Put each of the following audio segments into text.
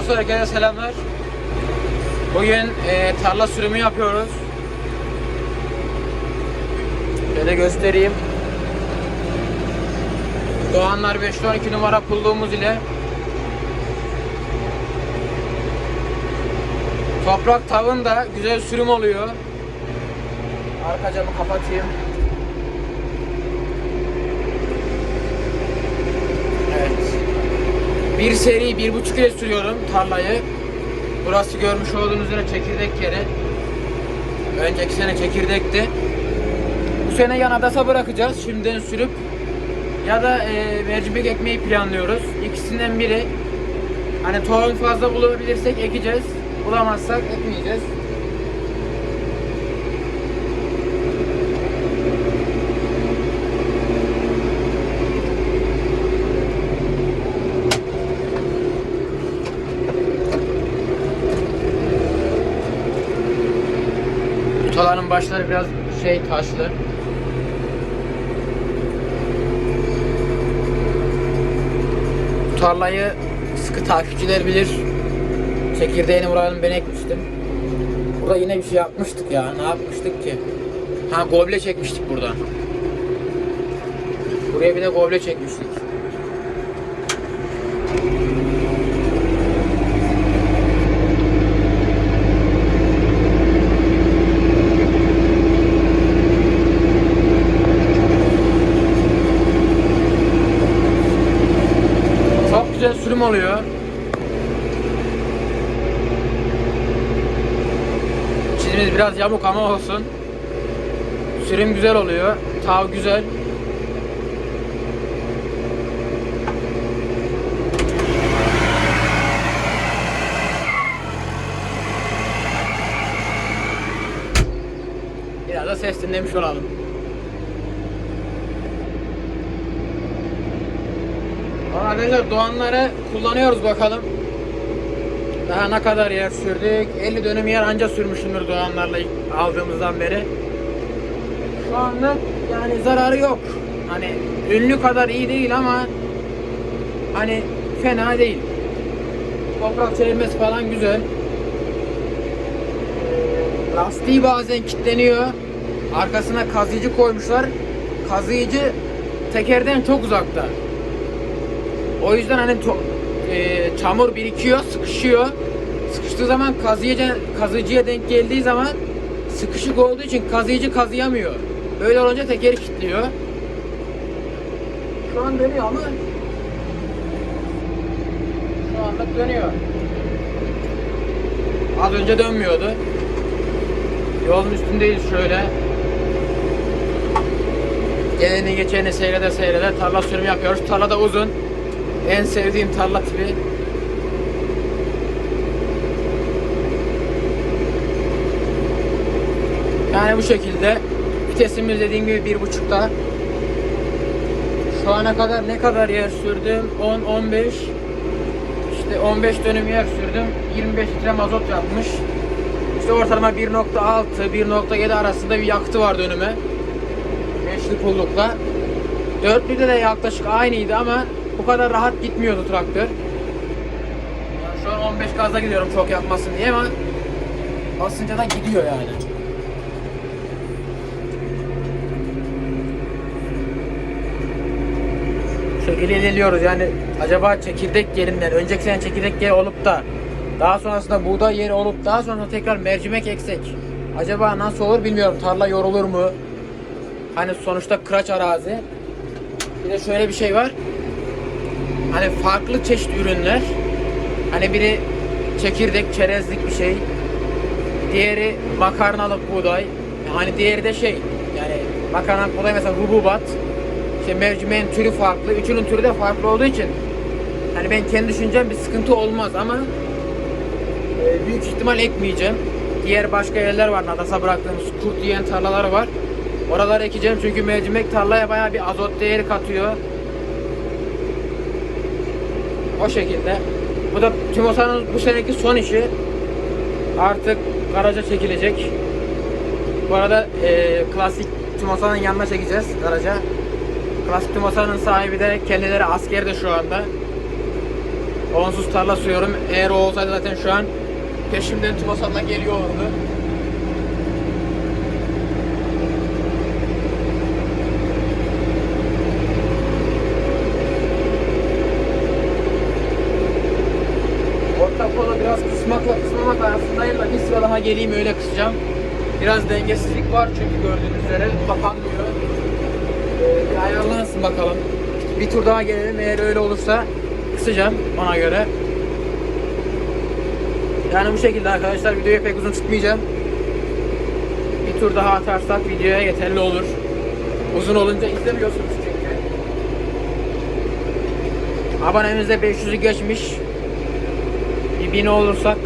dostlar herkese selamlar. Bugün e, tarla sürümü yapıyoruz. Şöyle göstereyim. Doğanlar 512 numara pulluğumuz ile Toprak tavın da güzel sürüm oluyor. Arka camı kapatayım. Evet. Bir seri bir buçuk ile sürüyorum tarlayı. Burası görmüş olduğunuz üzere çekirdek yeri. Önceki sene çekirdekti. Bu sene yan adasa bırakacağız şimdiden sürüp ya da e, mercimek ekmeği planlıyoruz. İkisinden biri. Hani tohum fazla bulabilirsek ekeceğiz. Bulamazsak ekmeyeceğiz. Başları biraz şey taşlı. Bu tarlayı sıkı takipçiler bilir. Çekirdeğini buranın ben ekmiştim. Burada yine bir şey yapmıştık ya. Ne yapmıştık ki? Ha goble çekmiştik buradan. Buraya bir de goble çekmiştik. Sürüm oluyor. Çizimiz biraz yamuk ama olsun. Sürüm güzel oluyor. Tav güzel. Biraz da ses dinlemiş olalım. Ama Arkadaşlar doğanları kullanıyoruz bakalım. Daha ne kadar yer sürdük? 50 dönüm yer anca sürmüşümdür doğanlarla aldığımızdan beri. Şu anlık yani zararı yok. Hani ünlü kadar iyi değil ama hani fena değil. Toprak çevirmesi falan güzel. Lastiği bazen kilitleniyor. Arkasına kazıyıcı koymuşlar. Kazıyıcı tekerden çok uzakta. O yüzden hani e, çamur birikiyor, sıkışıyor. Sıkıştığı zaman kazıyıcı, kazıcıya denk geldiği zaman sıkışık olduğu için kazıyıcı kazıyamıyor. Böyle olunca tekeri kilitliyor. Şu an dönüyor ama şu anlık dönüyor. Az önce dönmüyordu. Yolun üstündeyiz şöyle. Geleni geçeni seyrede seyrede tarla sürümü yapıyoruz. Tarla da uzun. En sevdiğim tarla tipi. Yani bu şekilde. Vitesimiz dediğim gibi bir buçukta. Şu ana kadar ne kadar yer sürdüm? 10, 15. İşte 15 dönüm yer sürdüm. 25 litre mazot yapmış. İşte ortalama 1.6, 1.7 arasında bir yaktı var dönüme. Beşli pullukla. Dörtlüde de yaklaşık aynıydı ama bu kadar rahat gitmiyordu traktör. Yani şu an 15 gazla gidiyorum çok yapmasın diye ama basınca da gidiyor yani. Şu şekilde ilerliyoruz yani acaba çekirdek yerinden önceki sene çekirdek yeri olup da daha sonrasında buğday yeri olup daha sonra tekrar mercimek eksek acaba nasıl olur bilmiyorum tarla yorulur mu? Hani sonuçta kıraç arazi. Bir de şöyle bir şey var. Hani farklı çeşit ürünler. Hani biri çekirdek, çerezlik bir şey. Diğeri makarnalık buğday. Hani diğeri de şey. Yani makarnalık buğday mesela hububat. İşte mercimeğin türü farklı. Üçünün türü de farklı olduğu için hani ben kendi düşüncem bir sıkıntı olmaz ama e, büyük ihtimal ekmeyeceğim. Diğer başka yerler var. Nadas'a bıraktığımız kurt yiyen tarlalar var. Oraları ekeceğim çünkü mercimek tarlaya bayağı bir azot değeri katıyor. O şekilde. Bu da Timosa'nın bu seneki son işi. Artık garaja çekilecek. Bu arada e, klasik Timosa'nın yanına çekeceğiz garaja. Klasik Timosa'nın sahibi de kendileri askerde şu anda. Onsuz tarla sürüyorum. Eğer o olsaydı zaten şu an peşimden Tubasat'la geliyor olurdu. Arasındayım da bir sıra daha geleyim öyle kısacağım. Biraz dengesizlik var çünkü gördüğünüz üzere kapanmıyor. Ee, ayarlansın bakalım. Bir tur daha gelelim eğer öyle olursa kısacağım ona göre. Yani bu şekilde arkadaşlar videoyu pek uzun tutmayacağım. Bir tur daha atarsak videoya yeterli olur. Uzun olunca izlemiyorsunuz çünkü. Abonemiz de 500'ü geçmiş. Bir 1000 olursak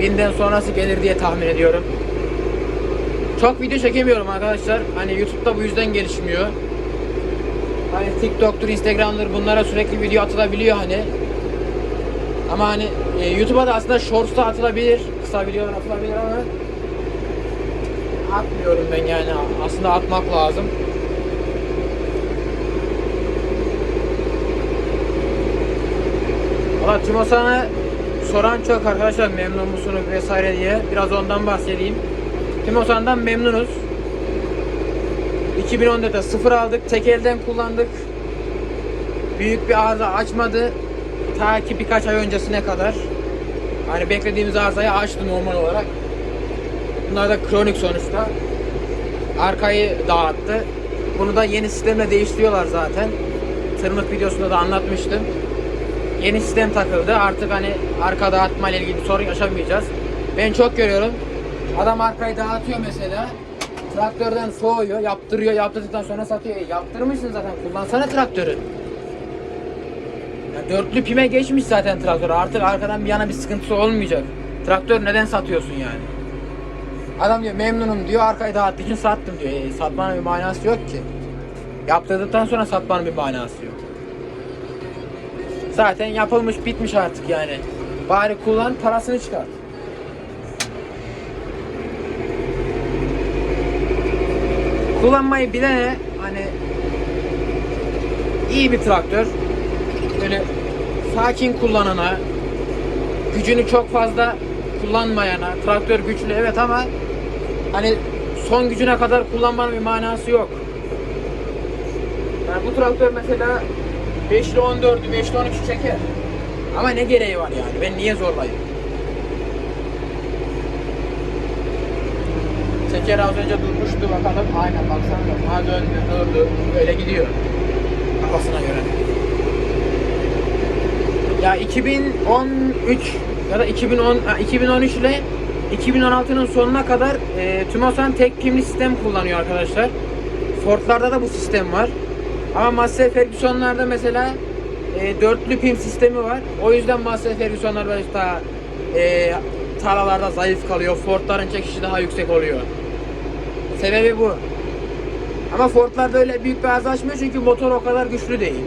1000'den sonrası gelir diye tahmin ediyorum. Çok video çekemiyorum arkadaşlar. Hani YouTube'da bu yüzden gelişmiyor. Hani TikTok'tur, Instagram'dır bunlara sürekli video atılabiliyor hani. Ama hani e, YouTube'a da aslında Shorts'ta atılabilir. Kısa videolar atılabilir ama atmıyorum ben yani. Aslında atmak lazım. Valla Timosan'a soran çok arkadaşlar memnun musunuz vesaire diye. Biraz ondan bahsedeyim. Timosan'dan memnunuz. 2014'te sıfır aldık. Tek elden kullandık. Büyük bir arıza açmadı. Ta ki birkaç ay öncesine kadar. Hani beklediğimiz arızayı açtı normal olarak. Bunlar da kronik sonuçta. Arkayı dağıttı. Bunu da yeni sistemle değiştiriyorlar zaten. Tırmık videosunda da anlatmıştım. Yeni sistem takıldı. Artık hani arka dağıtma ile ilgili bir sorun yaşamayacağız. Ben çok görüyorum. Adam arkayı dağıtıyor mesela. Traktörden soğuyor, yaptırıyor, yaptırdıktan sonra satıyor. E, yaptırmışsın zaten, kullansana traktörü. Ya dörtlü pime geçmiş zaten traktör. Artık arkadan bir yana bir sıkıntısı olmayacak. Traktör neden satıyorsun yani? Adam diyor memnunum diyor, arkayı dağıttığı için sattım diyor. E, satmanın bir manası yok ki. Yaptırdıktan sonra satmanın bir manası yok. Zaten yapılmış, bitmiş artık yani. Bari kullan, parasını çıkart. kullanmayı bilene hani iyi bir traktör böyle sakin kullanana gücünü çok fazla kullanmayana traktör güçlü evet ama hani son gücüne kadar kullanmanın bir manası yok. Yani bu traktör mesela 5 ile 14'ü 5 ile 13'ü çeker. Ama ne gereği var yani? Ben niye zorlayayım? Teker az önce durmuştu bakalım. Aynen baksana. Ha döndü, durdu. Böyle gidiyor. Kafasına göre. Ya 2013 ya da 2010 ha, 2013 ile 2016'nın sonuna kadar e, Tumosan tek pimli sistem kullanıyor arkadaşlar. Ford'larda da bu sistem var. Ama Massey Ferguson'larda mesela e, dörtlü pim sistemi var. O yüzden Massey Ferguson'lar böyle daha e, tarlalarda zayıf kalıyor. Ford'ların çekişi daha yüksek oluyor. Sebebi bu. Ama Ford'larda öyle büyük bir arıza açmıyor çünkü motor o kadar güçlü değil.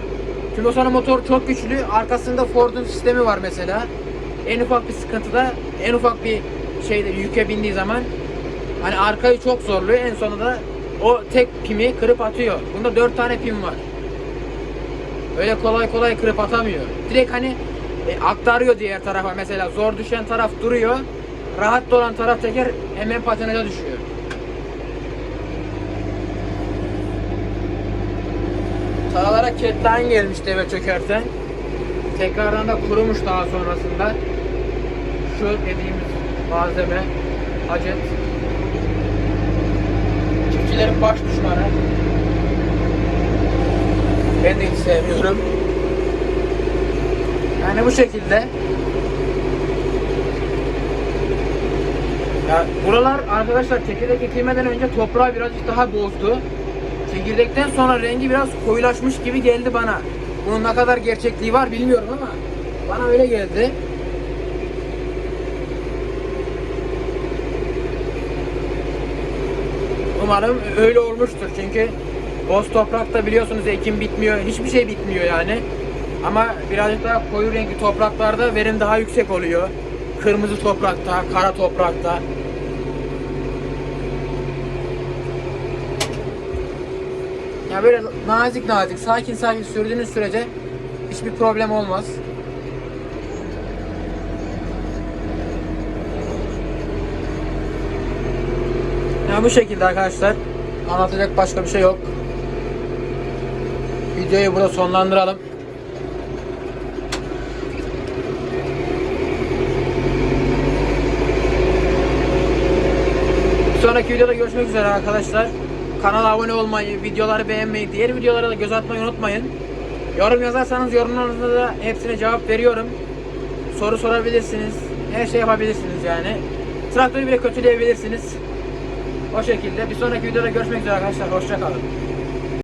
Timosan'ın motor çok güçlü. Arkasında Ford'un sistemi var mesela. En ufak bir sıkıntıda, en ufak bir şeyde yüke bindiği zaman hani arkayı çok zorluyor. En sonunda o tek pimi kırıp atıyor. Bunda 4 tane pim var. Öyle kolay kolay kırıp atamıyor. Direkt hani e, aktarıyor diğer tarafa. Mesela zor düşen taraf duruyor. Rahat olan taraf teker hemen patinaja düşüyor. Sağlara ketline gelmişti eve çökerten. Tekrardan da kurumuş daha sonrasında. Şu dediğimiz malzeme acet. Çiftçilerin baş düşmanı. Ben de hiç sevmiyorum. Yani bu şekilde. Ya buralar arkadaşlar çekirdek ekilmeden önce toprağı birazcık daha bozdu. Çekirdekten sonra rengi biraz koyulaşmış gibi geldi bana. Bunun ne kadar gerçekliği var bilmiyorum ama bana öyle geldi. Umarım öyle olmuştur çünkü boz toprakta biliyorsunuz ekim bitmiyor, hiçbir şey bitmiyor yani. Ama birazcık daha koyu renkli topraklarda verim daha yüksek oluyor. Kırmızı toprakta, kara toprakta. Ya böyle nazik nazik, sakin sakin sürdüğünüz sürece hiçbir problem olmaz. Bu şekilde arkadaşlar. Anlatacak başka bir şey yok. Videoyu burada sonlandıralım. Sonraki videoda görüşmek üzere arkadaşlar. Kanala abone olmayı, videoları beğenmeyi, diğer videolara da göz atmayı unutmayın. Yorum yazarsanız yorumlarınızda da hepsine cevap veriyorum. Soru sorabilirsiniz. Her şey yapabilirsiniz yani. Traktörü bile kötüleyebilirsiniz. O şekilde. Bir sonraki videoda görüşmek üzere arkadaşlar. Hoşçakalın.